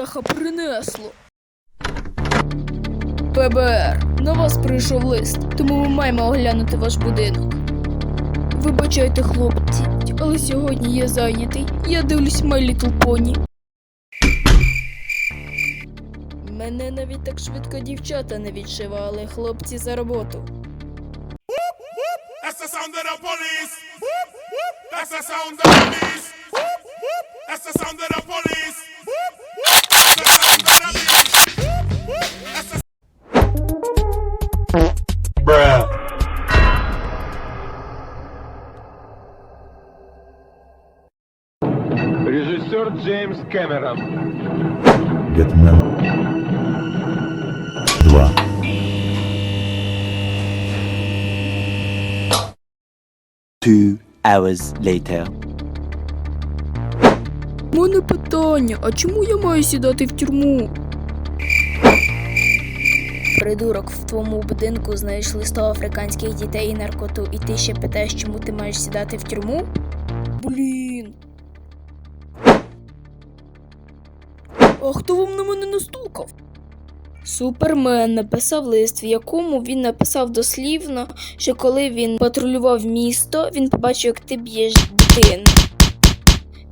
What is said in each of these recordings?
бляха принесло. ПБР, на вас прийшов лист, тому ми маємо оглянути ваш будинок. Вибачайте, хлопці, але сьогодні я зайнятий. Я дивлюсь My Little Pony. Мене навіть так швидко дівчата не відшивали, хлопці за роботу. That's the sound of the police. That's the sound of the police. That's the sound of the police. That's the sound of the police. That's the Bruh. Режиссер Джеймс Кэмерон. Бэтмен 2. Two Hours later. У мене питання, а чому я маю сідати в тюрму? Придурок, в твоєму будинку знайшли 100 африканських дітей і наркоту, і ти ще питаєш, чому ти маєш сідати в тюрму? Блін. А хто вам на мене настукав? Супермен написав лист, в якому він написав дослівно, що коли він патрулював місто, він побачив, як ти б'єш дитину.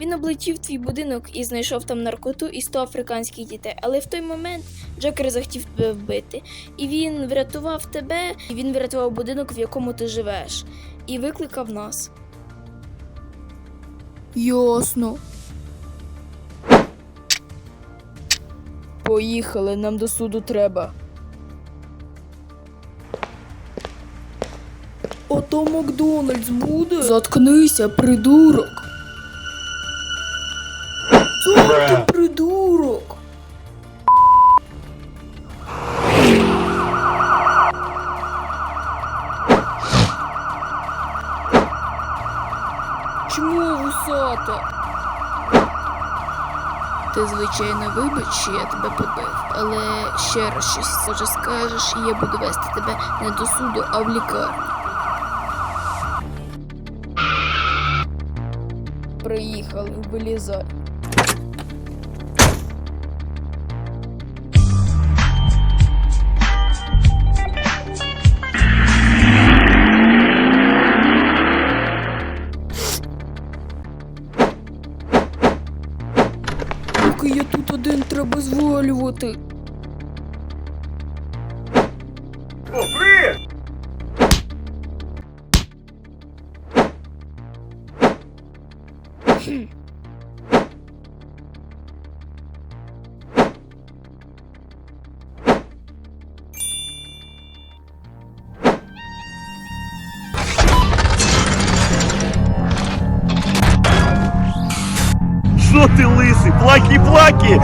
Він облетів твій будинок і знайшов там наркоту і 100 африканських дітей. Але в той момент Джокер захотів тебе вбити. І він врятував тебе, і він врятував будинок, в якому ти живеш, і викликав нас. Ясно. Поїхали, нам до суду треба. Ото Макдональдс буде. Заткнися, придурок. Це ти придурок. Чому вусата? Ти, звичайно, вибач, що я тебе побив, але ще раз щось може скажеш, і я буду вести тебе не до суду, а в лікарню. Приїхали, вилізай. Поки я тут один треба звалювати. Що ти лисий? Плакі-плакі!